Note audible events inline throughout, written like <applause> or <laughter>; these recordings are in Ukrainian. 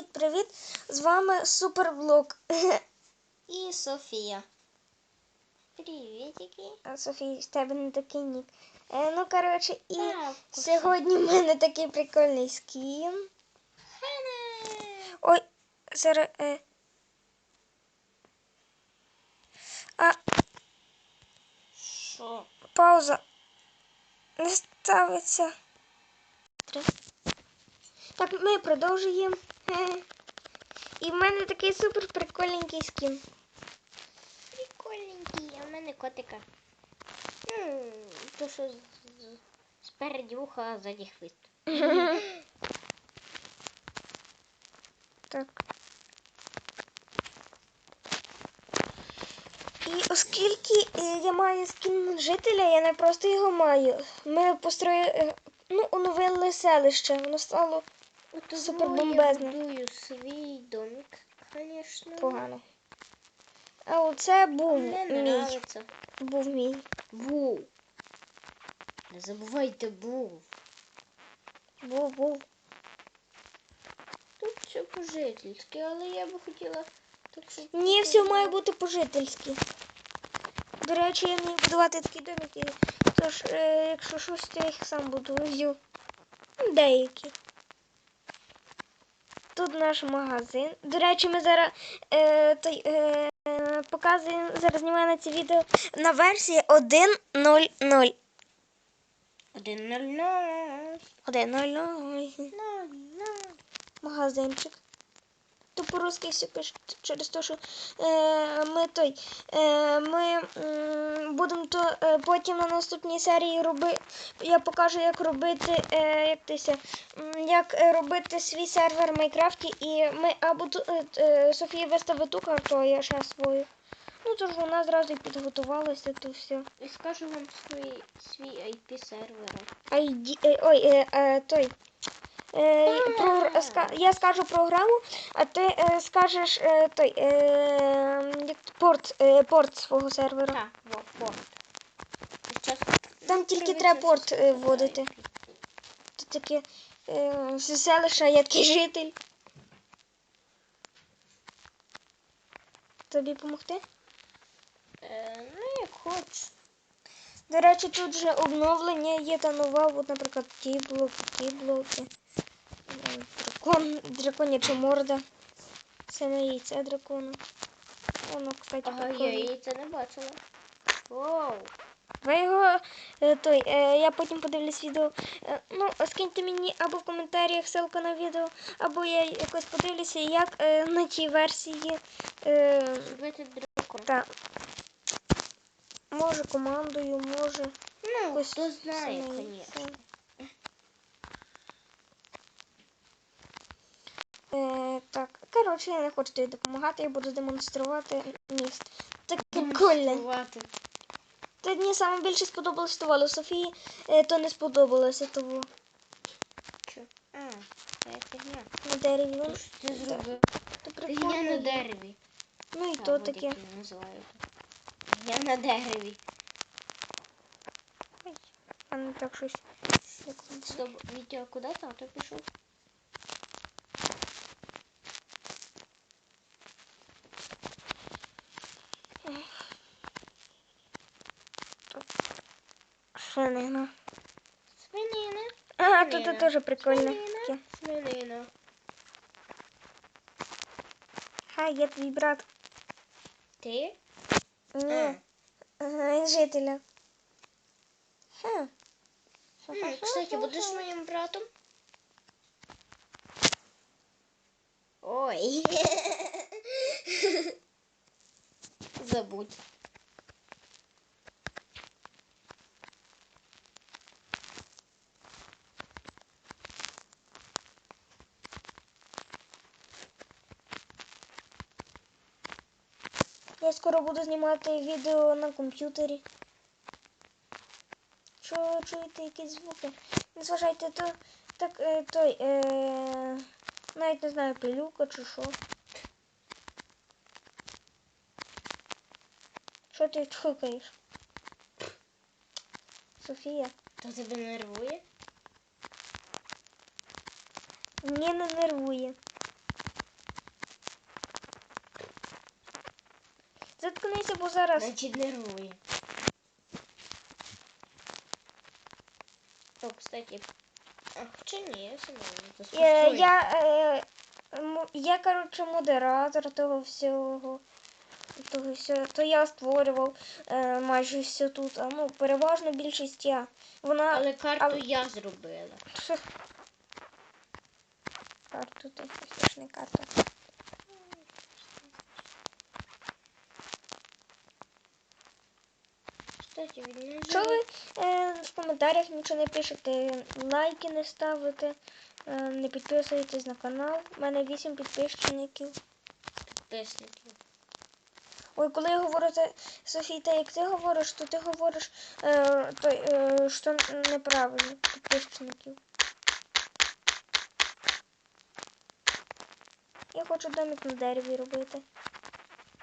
привіт! З вами Суперблок. І Софія. Привітики. А, Софій, в тебе не такий нік. Е, ну, коротше, і Так, сьогодні в мене такий прикольний скін. Ой, зараз. Е... А, Що? пауза. Не ставиться. Так, ми продовжуємо. І в мене такий супер прикольненький скін. Прикольненький, а в мене котика. М, То що спереді вуха, а ззаді хвіст. Так. І оскільки е, я маю скін жителя, я не просто його маю. Ми построїли, ну, оновили селище. Воно стало От Супер Я будую свій домик, звісно. погано. А оце був Мені мій. Був мій. Був. Не забувайте був. Був, був. Тут все по-жительськи, але я би хотіла так, щоб... Ні, все має бути по-жительськи. До речі, я вмію будувати такі домики. Тож, е, якщо щось, то я їх сам будую. Деякі. Тут наш магазин. До речі, ми зараз е, той, е, показуємо, зараз знімаємо це відео на версії 1.0.0. Один ноль ноль. 1.0.0. Ноль ноль. Магазинчик. По-русски все пишуть через те, що е, ми той. Е, ми м, будемо то е, потім на наступній серії робити. Я покажу, як робити, е, як тися, як е, робити свій сервер в Майнкрафті. І ми або е, е, Софія виставить ту карту, а я ще свою. Ну тож вона зразу і підготувалася, то все. І скажу вам свій, свій IP сервера. ID, е, ой, е, е, той. Е, про, я скажу програму, а ти е, скажеш е, той, е, порт, е, порт свого сервера. Так, во, порт. Зараз Там тільки треба порт е, вводити. Тут таке е, селище, я такий житель. Тобі допомогти? Е, ну, як хочеш. До речі, тут вже обновлення є та нова, от, наприклад, ті блоки, ті блоки. Дракон, драконяча морда. Саме яйце дракона. Воно, кстати, Ага, я її це не бачила. Воу. Ви його е, той, е, я потім подивлюсь відео. Е, ну, скиньте мені або в коментарях ссылку на відео, або я якось подивлюся, як на тій версії. Зробити дракон. та, може командою, може. Ну, хто знає, звісно. Е, так, коротше, я не хочу тобі допомагати, я буду демонструвати міст. Так прикольно. Та мені саме більше сподобалось того, Софії е, то не сподобалося того. Чо? А, це фігня. На дереві. Ну, що ти зробив? Фігня на дереві. Ну і А, то таке. Фігня на дереві. А не так щось. Стоп, Вітя, куди тато пішов? Свинина. Свинина. А, тут Свинина. теж прикольно. Свинина. Свинина. Хай, я твій брат. Ти? Ні. Ага, жителя. Ха. М, Кстати, будеш моїм братом? Ой. <laughs> Забудь. Я скоро буду знімати відео на комп'ютері. Що чуєте якісь звуки? Не зважайте, то так е, той е, навіть не знаю, пилюка чи що. Що ти чхукаєш? Софія? То тебе нервує? Ні, не нервує. Заткнися, бо зараз. Значить нервує. О, кстати. А, хоча ні, я сама не Я, Е, я, е, м- я, коротше, модератор того всього. Того всього. То я створював е, майже все тут. А ну, переважно більшість я. Вона. Але карту але- я зробила. Карту ти, це ж не карта. Не Якщо ви е, в коментарях нічого не пишете, лайки не ставите, е, не підписуєтесь на канал. У мене 8 підписчиків. підписників. Ой, коли я говорю Софій, та як ти говориш, то ти говориш, е, то, е, що неправильно підписчиків. Я хочу домик на дереві робити.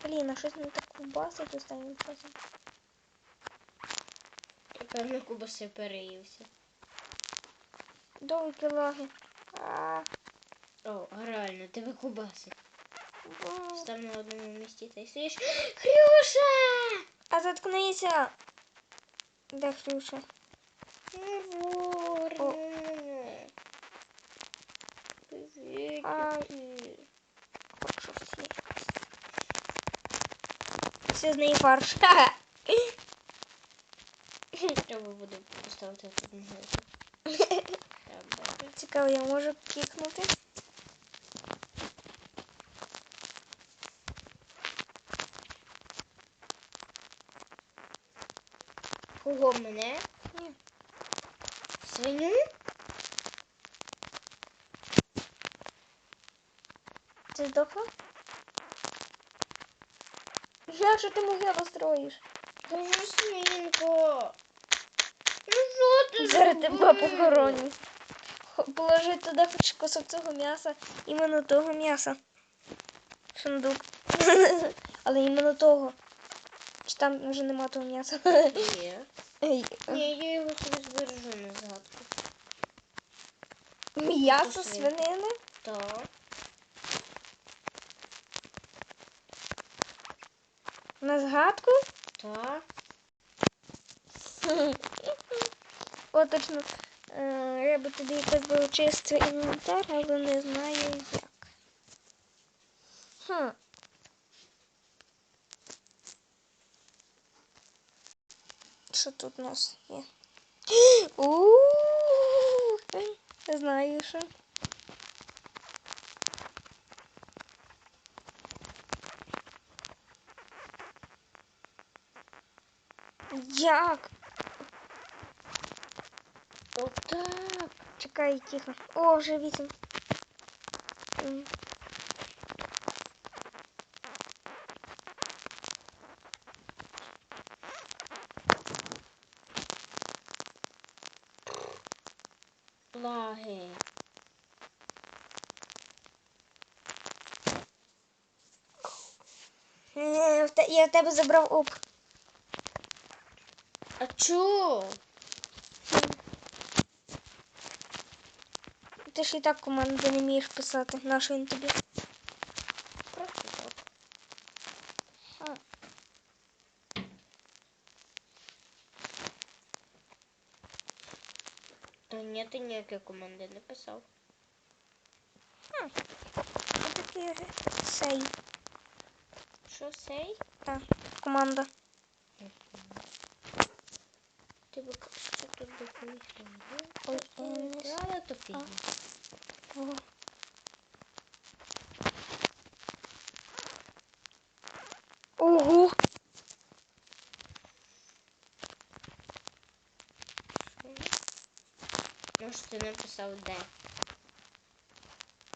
Блін, а щось не так ковбасить останнім часом. Певно кубаси переївся. Довгі лаги. А, О, реально, тебе кубаси. Став на одному місці та й стоїш. Хрюша! а заткнися. Де Хрюша? Ай. Хочу всі. Все з неї фарш. Треба буде поставити тут знизу. <laughs> Цікаво, я можу кікнути. Кого мене? Ні. Свиню? Ти здохла? Як же ти могилу строїш? Кажу свинко. Ну Зараз тебе похороню. Положи туди хоч кусок цього м'яса, іменно того м'яса. Сундук. <laughs> Але іменно того. Чи там вже нема того м'яса? Ні. <laughs> Ні, я його собі збережу на згадку. М'ясо свинини? Так. На згадку? Так. <laughs> О, точно. Е, Я би тобі якось би очистив інвентар, але не знаю як. Хм. Що тут у нас є? <gasps> Ууу, знаю що. Як? Отак. Чекай, тихо. О, вже вісім. Лаги. Я в тебе забрав оп. А чо? Ти ж і так команди не вмієш писати. Нащо він тобі? Так. Ні, ти ніякі команди не писав. Ось такий сей. Що сей? Та, команда. Ти би що тут допомігти? Ой, я не Але то фігня. О. Ого! Ну що ти написав де?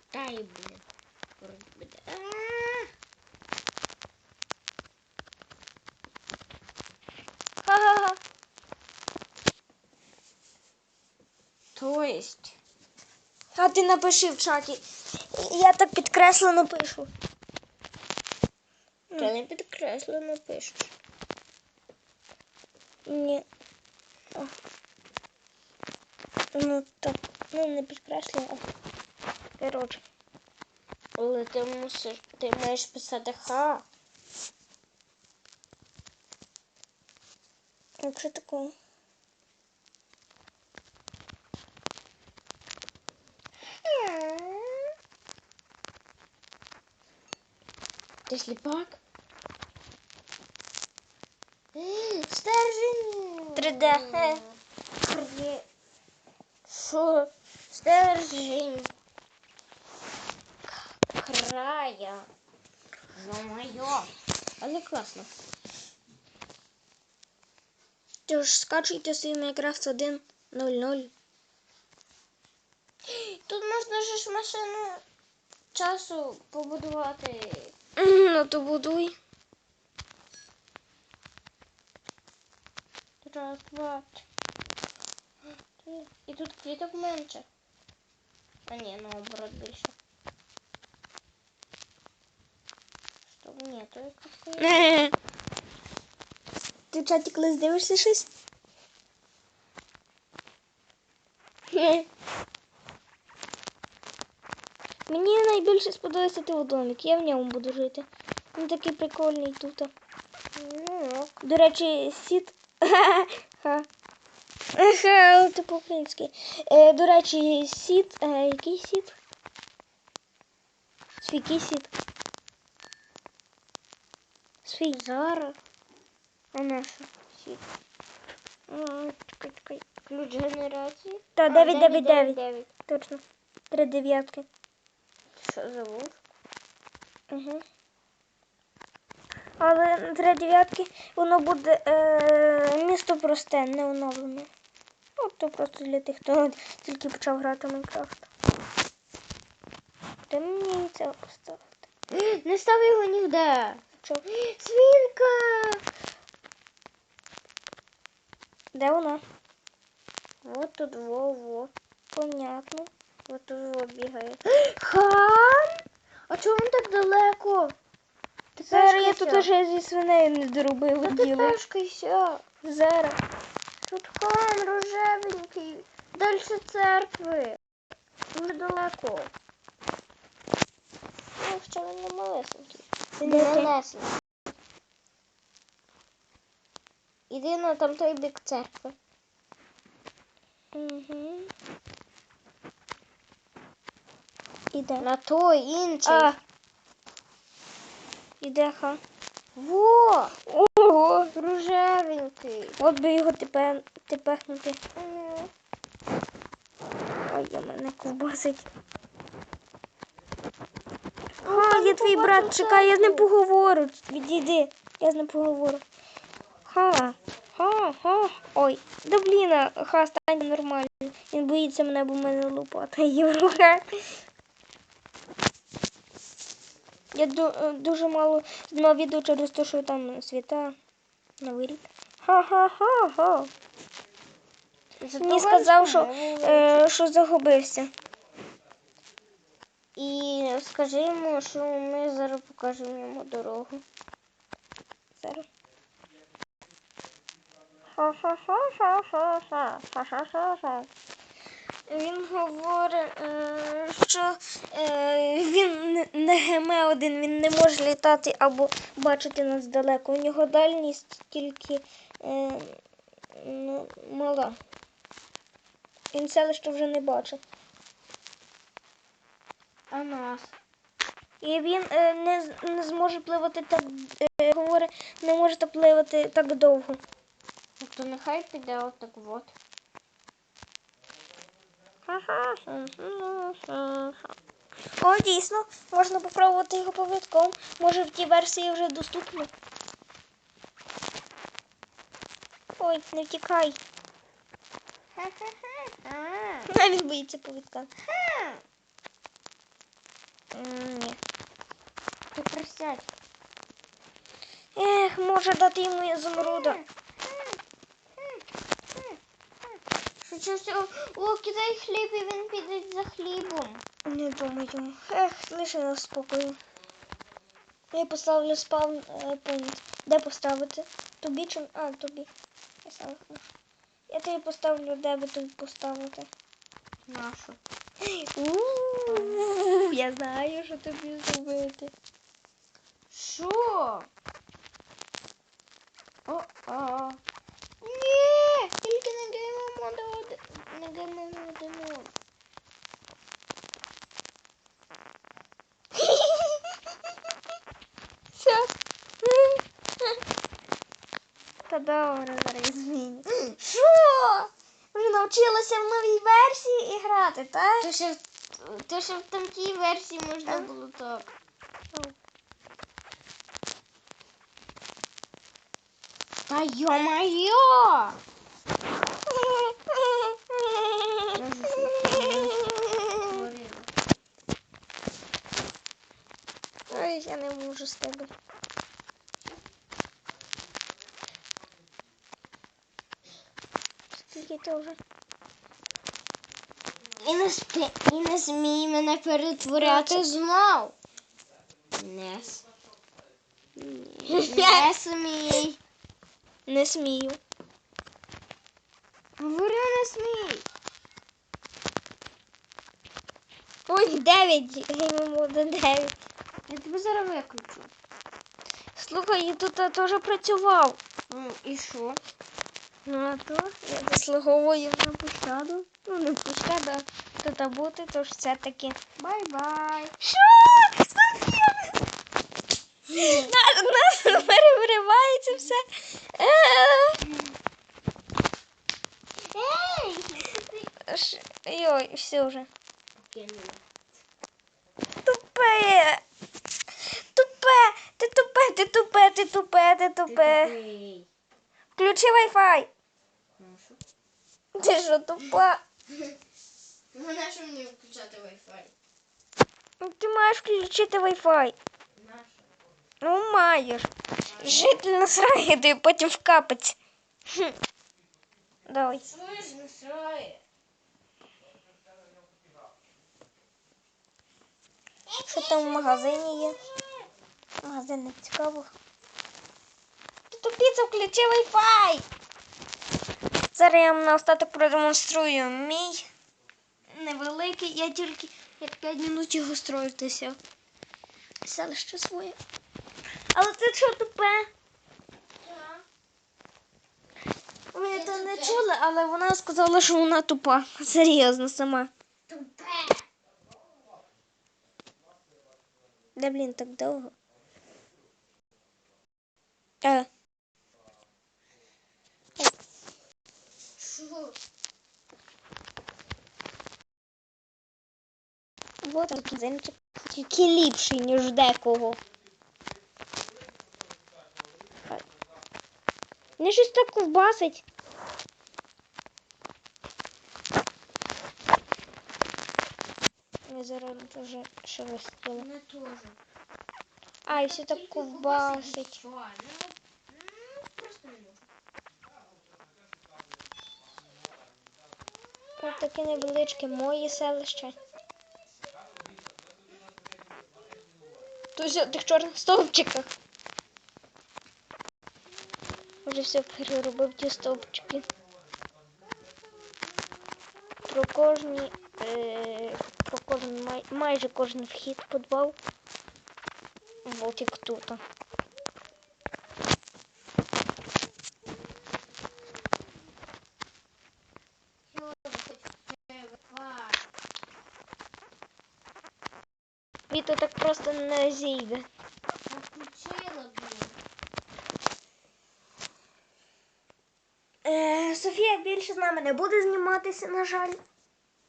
Та й блін. Ха-ха-ха. То есть. А ти напиши в чаті. Я так підкреслено пишу. Ти не підкреслено пишеш. Ні. О. Ну так, ну не підкреслює, а коротше. Але ти мусиш, ти маєш писати Х. Якщо такого. Ти сліпак? Стержень! 3D. 3D. Що? Стержень. Края. Ё-моё. Але класно. Тож скачуйте свій Minecraft 1.0.0. Тут можна же ж машину часу побудувати. Ну то будуй. Раз, два. три. І тут квіток менше. А ні, наоборот більше. Що? Ні, то якось. <laughs> Ти чаті колись дивишся щось? <laughs> Мені найбільше сподобається той домик. Я в ньому буду жити. Він такий прикольний тут. Ну, До речі, сіт. <laughs> Ха. Це по-українськи. Е, до речі, сіт. Е, який сіт? Свій сіт. Свій. зараз. А наша. Сіт. Чекай, чекай. Ключ генерації. Та А, 999. 999. Точно. Три дев'ятки. Що за вуз? Угу. Але три дев'ятки воно буде е, місто просте, не оновлене. Ну, то просто для тих, хто тільки почав грати в Майнкрафт. <gasps> Де мені це поставити? Не став його ніде. Що? Свинка! Де вона? Вот тут во-во. Понятно. Вот тут во бігає. <gasps> Хан? А чому він так далеко? Ти Зараз я тут лише зі свинею не доробив Та ти діло. пешкайся. Зараз. Тут хан рожевенький. Дальше церкви. Недалеко. Ну, ще він не малесенький. Не лесно. Іди на там той бік церкви. Угу. Іде. На той інший. А. Іде ха. Во! Ого! Рожевенький. От би його тепер тепехнути. Ой, я мене ковбасить. Ну, А, там є твій брат, чекай, я з ним поговорю. Відійди, я з ним поговорю. Ха, ха, ха. Ой, да блін, ха, стань нормально. Він боїться мене, бо мене лопата є в руках. Я е, дуже мало знімав відео через те, що там свята на рік. Ха-ха-ха-ха. Мені сказав, що е, що загубився. І скажи йому, що ми зараз покажемо йому дорогу. Зараз. Ха-ха-ха-ха-ха-ха. Ха-ха-ха-ха. Він говорить, е, що е, він не- геме один, він не може літати або бачити нас далеко. У нього дальність тільки е, ну, мала. Він селище вже не бачить. А нас? І він е, не, не зможе пливати так, е, говорить, не може пливати так довго. Ну, То нехай піде отак от. О, дійсно, можна попробувати його повідком. Може в тій версії вже доступно. Ой, не втікай. <laughs> Він боїться повідка. Ні. Ти присядь. Ех, може дати йому ізумруда. Все? О, кидай хліб і він піде за хлібом. Не думаю. Ех, лише нас спокою. Я поставлю спавн е, пункт. Де поставити? Тобі чи. А, тобі. Я сам можу. Я тобі поставлю, де би тобі поставити. Нашу. У, Я знаю, що тобі зробити. Що? О, о, Ні, тільки не геймо моду, не геймо моду. Все. <laughs> Та добре, зараз зміню. Що? Вже навчилася в новій версії і грати, так? То ще, то ще в тамтій версії можна було так. Та йо-моє! Ой, я не можу з тебе. Скільки ти вже? І не спи, і не смій мене перетворяти знов. Не. Не смій. Не смію. 9, геймемо до 9. Я тебе зараз виключу. Слухай, я тут е, теж працював. Ну, І що? Ну а то я заслуговую на пощаду. Ну, не пощаду, а тут бути, то ж все-таки. Бай-бай! Що? Нас, нас переривається все. Е. Ей! Йой, все вже. Тупе. Тупе. Ти тупе, ти тупе, ти тупе, ти тупе. Включи Wi-Fi. Ну? Ти що тупа? <laughs> Ну, на що мені включати Wi-Fi? Ти маєш включити Wi-Fi. Ну, маєш. Жити насрає, ти потім вкапать. Давай. Що ж насрає? Що там в магазині є? Магазин не цікаво. Тупіця, включи Wi-Fi. Зараз я вам на остаток продемонструю мій невеликий. Я тільки як 5 минут його строю все. Селище своє. Але це що тупе? Ви це не чули, але вона сказала, що вона тупа. Серйозно сама. Тупе. Да блін, так довго. А, вот он кізенчик. Тільки ліпший, ніж декого. Не щось так ковбасить. Я зараз вже шелестіла. Мене теж. А, і все так ковбасить. Ну, ну. Ось таке невеличке моє селище. Тут в тих чорних стовпчиках. Вже все переробив ті стовпчики. Про кожні, е, кожен, май, майже кожен вхід подбав. Вот як тут. Що ви хочете Віто так просто не зійде. Включила. Е, Софія більше з нами не буде зніматися, на жаль.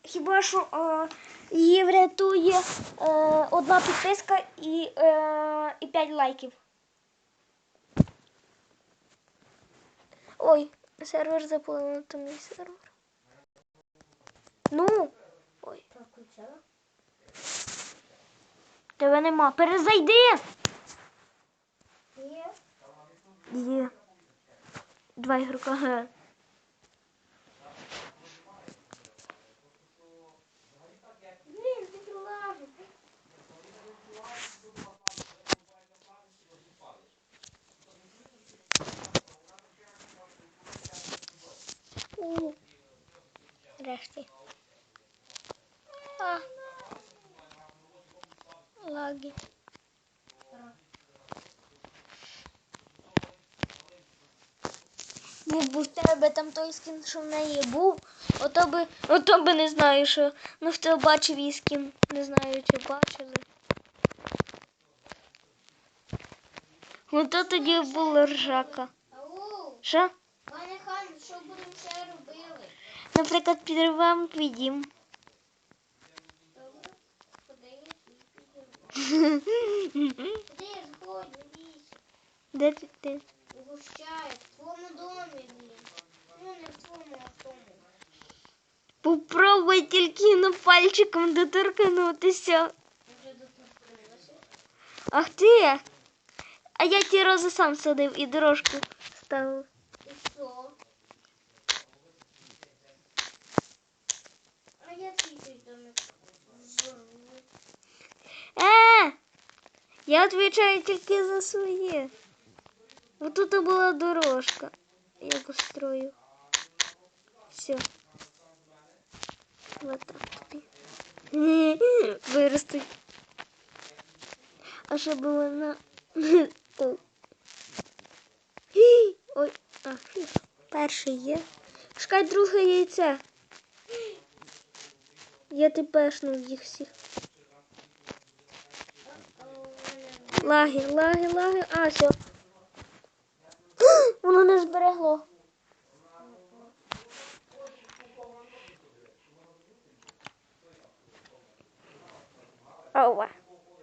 Хіба що е, її врятує е, одна підписка і, е, і 5 лайків. Ой, сервер заповнено, то мій сервер. Ну, ой, тебе нема. Перезайди! Є. Є. Два ігрока. Ге. Блін, ти лажу. У. Решті. А. Лаги. був би в тебе там той скін, що в неї був, ото би, ото би не знаю, що. Ну хто бачив її скін, не знаю, чи бачили. Ото тоді була ржака. Що? пане хан, що будемо ще робили? Наприклад, підриваємо твій дім. Добре, куди я згодю, ліс? Де ти? ти? Угощаю, в твоєму домі, блін. Ну, не в твоєму, а в тому. Попробуй тільки на пальчиком доторкнутися. Вже доторкнулася. Ах ти. А я ті рози сам садив і дорожку ставив. І що? А я твій той домик взорву. Е! Я відповідаю тільки за своє. Ось тут була дорожка. Я построю. Все. Вот так тобі. <laughs> Ні, Виростуть. А вона. <laughs> Ой. Ій, <gasps> Ой, а, фу. перший є. Шукай друге яйце. Я тепешнув їх всіх. А у мене Лаги, лаги, лаги. А, все. <gasps> Воно не зберегло. Ова.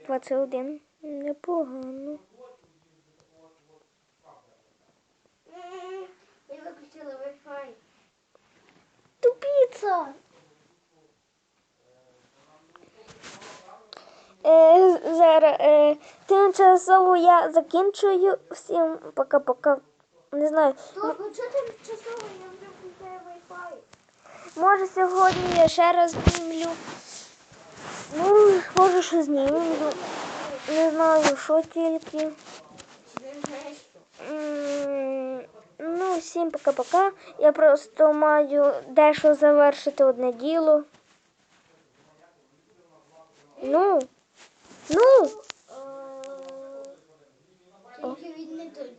21. Непогано. М, Я виключила Wi-Fi. Тупіця. Е, зараз е, тимчасово я закінчую. Всім пока-пока. Не знаю. Я вже включаю Wi-Fi? Може сьогодні я ще раз знімлю. Ну, може, що знімлю. Не знаю, що тільки. Ну, всім пока-пока. Я просто маю дещо завершити одне діло. Ну. Ну. good.